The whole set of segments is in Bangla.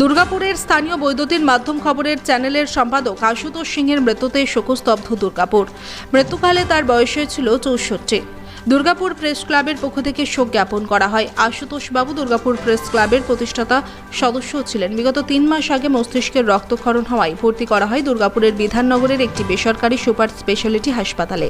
দুর্গাপুরের স্থানীয় বৈদ্যুতিন মাধ্যম খবরের চ্যানেলের সম্পাদক আশুতোষ সিংহের মৃত্যুতে শোকস্তব্ধ দুর্গাপুর। মৃত্যুকালে তার বয়স হয়েছিল চৌষট্টি। দুর্গাপুর প্রেস ক্লাবের পক্ষ থেকে শোক জ্ঞাপন করা হয়। আশুতোষ বাবু দুর্গাপুর প্রেস ক্লাবের প্রতিষ্ঠাতা সদস্য ছিলেন। বিগত তিন মাস আগে মস্তিষ্কের রক্তক্ষরণ হওয়ায় ভর্তি করা হয় দুর্গাপুরের বিধাননগরের একটি বেসরকারি সুপার স্পেশালিটি হাসপাতালে।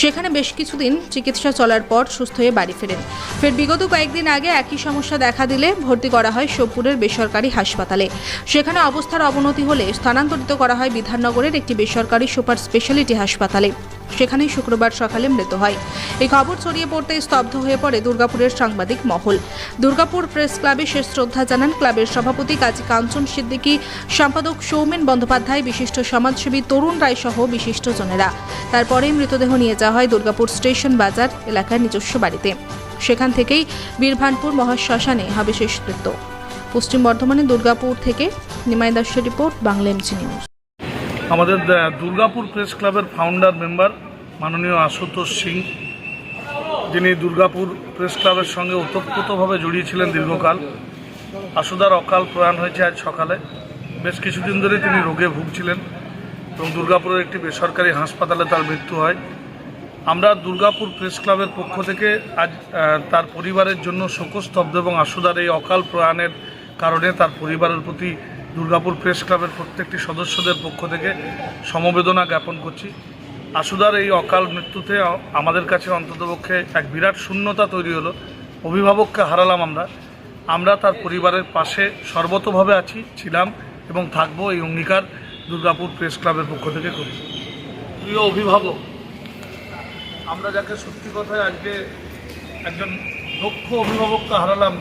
সেখানে বেশ কিছুদিন চিকিৎসা চলার পর সুস্থ হয়ে বাড়ি ফেরেন। ফের বিগত কয়েকদিন আগে একই সমস্যা দেখা দিলে ভর্তি করা হয় সোপুরের বেসরকারি হাসপাতালে। সেখানে অবস্থার অবনতি হলে স্থানান্তরিত করা হয় বিধাননগরের একটি বেসরকারি সুপার স্পেশালিটি হাসপাতালে। সেখানেই শুক্রবার সকালে মৃত হয়। এই খবর ছড়িয়ে পড়তে স্তব্ধ হয়ে পড়ে দুর্গাপুরের সাংবাদিক মহল। দুর্গাপুর প্রেস ক্লাবে শেষ শ্রদ্ধা জানান ক্লাবের সভাপতি কাজী কাঞ্চন সিদ্দিকী, সম্পাদক সৌমেন বন্দ্যোপাধ্যায়, বিশিষ্ট সমাজসেবী তরুণ রায় সহ বিশিষ্টজনেরা তারপরেই মৃতদেহ নিয়ে যাওয়া হয় দুর্গাপুর স্টেশন বাজার এলাকার নিজস্ব বাড়িতে। সেখান থেকেই বীরভানপুর মহাশ্মশানে হবে শেষকৃত্য পশ্চিম বর্ধমানে দুর্গাপুর থেকে নিমাই দাসের রিপোর্ট, বাংলা এমসি নিউজ। আমাদের দুর্গাপুর প্রেস ক্লাবের ফাউন্ডার মেম্বার মাননীয় আশুতোষ সিং, যিনি দুর্গাপুর প্রেস ক্লাবের সঙ্গে ওতপ্রোতভাবে জড়িয়েছিলেন দীর্ঘকাল। আশুদার অকাল প্রয়াণ হয়েছে আজ সকালে। বেশ কিছুদিন ধরে তিনি রোগে ভুগছিলেন এবং দুর্গাপুরের একটি বেসরকারি হাসপাতালে তার মৃত্যু হয়। আমরা দুর্গাপুর প্রেস ক্লাবের পক্ষ থেকে আজ তার পরিবারের জন্য শোকস্তব্ধ এবং আশুদার এই অকাল প্রয়াণের কারণে তার পরিবারের প্রতি দুর্গাপুর প্রেস ক্লাবের প্রত্যেকটি সদস্যদের পক্ষ থেকে সমবেদনা জ্ঞাপন করছি। আশুদার এই অকাল মৃত্যুতে আমাদের কাছে অন্ততপক্ষে এক বিরাট শূন্যতা তৈরি হলো। অভিভাবককে হারালাম আমরা। আমরা তার পরিবারের পাশে সর্বতভাবে আছি, ছিলাম এবং থাকব এই অঙ্গীকার দুর্গাপুর প্রেস ক্লাবের পক্ষ থেকে করি। প্রিয় অভিভাবক, আমরা যাকে সত্যি কথায় আজকে একজন দক্ষ অভিভাবককে হারালাম,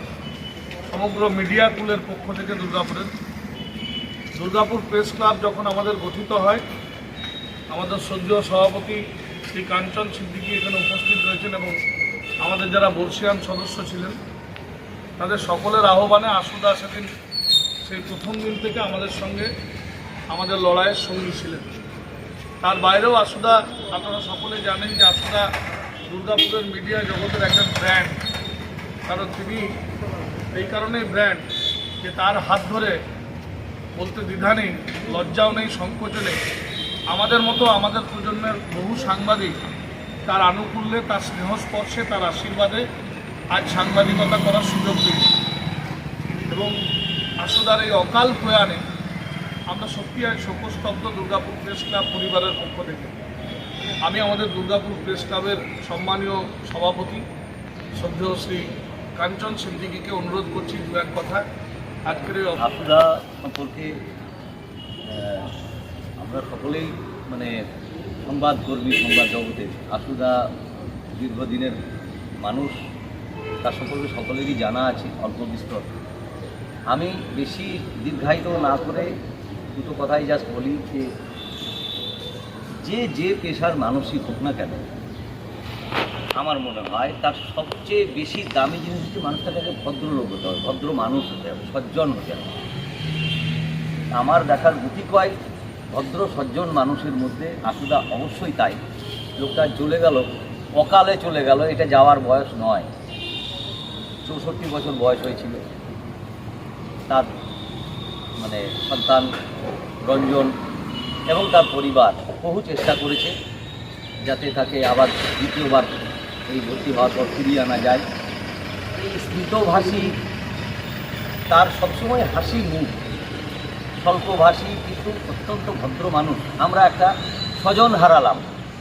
সমগ্র মিডিয়া কুলের পক্ষ থেকে দুর্গাপুরের দুর্গাপুর প্রেস ক্লাব যখন আমাদের গঠিত হয়, আমাদের সদ্যীয় সভাপতি শ্রী কাঞ্চন সিদ্দিকী এখানে উপস্থিত রয়েছেন এবং আমাদের যারা বর্ষিয়ান সদস্য ছিলেন, তাদের সকলের আহ্বানে আশুদা সেদিন সেই প্রথম দিন থেকে আমাদের সঙ্গে আমাদের লড়াইয়ের সঙ্গী ছিলেন। তার বাইরেও আশুদা আপনারা সকলে জানেন যে আশুদা দুর্গাপুরের মিডিয়া জগতের একজন ব্র্যান্ড। কারণ তিনি এই কারণেই ব্র্যান্ড যে তার হাত ধরে বলতে দ্বিধা নেই, লজ্জাও নেই সংকোচ নেই। আমাদের মতো আমাদের প্রজন্মের বহু সাংবাদিক তার আনুকূল্যে, তার স্নেহস্পর্শে, তার আশীর্বাদে আজ সাংবাদিকতা করার সুযোগ পেয়েছি। এবং আশুদার এই অকাল প্রয়াণে আমরা সত্যি আজ শোকস্তব্ধ দুর্গাপুর প্রেস ক্লাব পরিবারের পক্ষ থেকে। আমি আমাদের দুর্গাপুর প্রেস ক্লাবের সম্মানীয় সভাপতি, শ্রদ্ধেয় শ্রী কাঞ্চন সিদ্দিকিকে অনুরোধ করছি দু এক কথা এই সম্পর্কে আমরা সকলেই মানে সংবাদকর্মী সংবাদ জগতের আসুদা দীর্ঘদিনের মানুষ, তার সম্পর্কে সকলেরই জানা আছে, অল্প বিস্তর। আমি বেশি দীর্ঘায়িত না করে দুটো কথাই জাস্ট বলি যে যে পেশার মানুষই হোক না কেন আমার মনে হয় তার সবচেয়ে বেশি দামি জিনিস হচ্ছে মানুষটাকে আগে ভদ্রলোক হতে হবে, ভদ্র মানুষ হতে হবে, সজ্জন হতে হবে। আমার দেখার গুটি কয়, ভদ্র, সজ্জন মানুষের মধ্যে আসুদা অবশ্যই তাই। লোকটা চলে গেল, অকালে চলে গেল, এটা যাওয়ার বয়স নয়। চৌষট্টি বছর বয়স হয়েছিল। তার মানে সন্তান, রঞ্জন এবং তার পরিবার বহু চেষ্টা করেছে যাতে তাকে আবার দ্বিতীয়বার এই ভর্তি হওয়ার পর ফিরিয়ে আনা যায়। এই স্মিতভাষী, তার সবসময় হাসি মুখ। স্বল্পভাষী, কিন্তু অত্যন্ত ভদ্র মানুষ। আমরা একটা স্বজন হারালাম।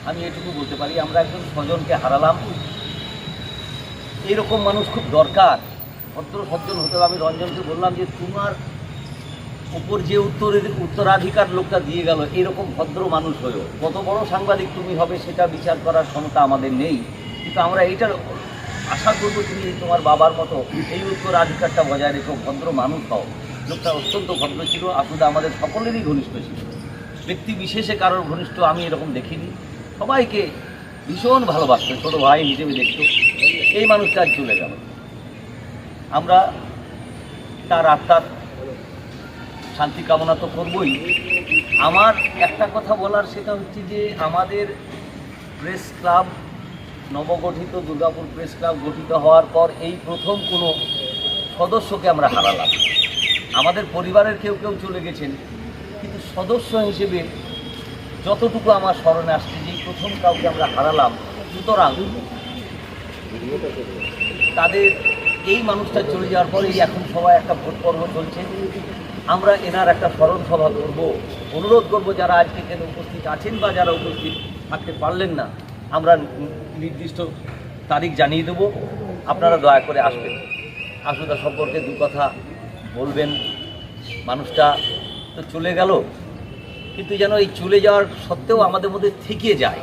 আমি এটুকু বলতে পারি, আমরা একজন স্বজনকে হারালাম। এরকম মানুষ খুব দরকার। ভদ্র সজ্জন হতে আমি রঞ্জনকে বললাম যে, তোমার উপর যে উত্তরের উত্তরাধিকার লোকটা দিয়ে গেল, এরকম ভদ্র মানুষ হয়েও। কত বড় সাংবাদিক তুমি হবে, সেটা বিচার করার ক্ষমতা আমাদের নেই। কিন্তু আমরা এইটার আশা করব তুমি তোমার বাবার মতো এই উত্তরাধিকারটা বজায় রেখো, ভদ্র মানুষ হও। লোকটা অত্যন্ত ভদ্র ছিল, আসলে আমাদের সকলেরই ঘনিষ্ঠ ছিল। ব্যক্তি বিশেষে কারোর ঘনিষ্ঠ আমি এরকম দেখিনি। সবাইকে ভীষণ ভালোবাসতো, ছোটো ভাই হিসেবে দেখত। এই মানুষটা আজ চলে গেল। আমরা তার আত্মার শান্তি কামনা তো করবই। আমার একটা কথা বলার, সেটা হচ্ছে যে আমাদের প্রেস ক্লাব নবগঠিত দুর্গাপুর প্রেস ক্লাব গঠিত হওয়ার পর এই প্রথম কোনো সদস্যকে আমরা হারালাম। আমাদের পরিবারের কেউ কেউ চলে গেছেন, কিন্তু সদস্য হিসেবে যতটুকু আমার স্মরণে আসছে যে প্রথম কাউকে আমরা হারালাম, সুতরাং তাদের এই মানুষটা চলে যাওয়ার পরে এখন সবাই একটা ভোট পর্ব চলছে। আমরা এনার একটা স্মরণ সভা করব, অনুরোধ করব যারা আজকে এখানে উপস্থিত আছেন বা যারা উপস্থিত থাকতে পারলেন না, আমরা নির্দিষ্ট তারিখ জানিয়ে দেব। আপনারা দয়া করে আসবেন। আসুদা সম্পর্কে দু কথা বলবেন। মানুষটা তো চলে গেল। কিন্তু যেন এই চলে যাওয়ার সত্ত্বেও আমাদের মধ্যে থেকে যায়,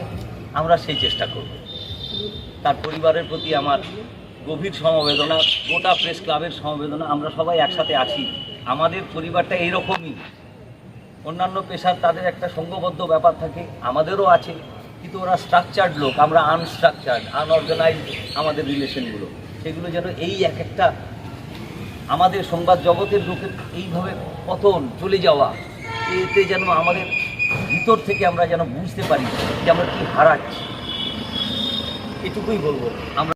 আমরা সেই চেষ্টা করব। তার পরিবারের প্রতি আমার গভীর সমবেদনা, গোটা প্রেস ক্লাবের সমবেদনা, আমরা সবাই একসাথে আছি। আমাদের পরিবারটা এইরকমই। অন্যান্য পেশার তাদের একটা সঙ্গবদ্ধ ব্যাপার থাকে, আমাদেরও আছে। কিন্তু ওরা স্ট্রাকচার্ড লোক, আমরা আনস্ট্রাকচার্ড আনঅর্গানাইজ আমাদের রিলেশনগুলো সেগুলো যেন এই এক একটা আমাদের সংবাদ জগতের লোকের এইভাবে পতন চলে যাওয়া, এতে যেন আমাদের ভিতর থেকে আমরা যেন বুঝতে পারি যে আমরা কী হারাচ্ছি। এটুকুই বলব। আমরা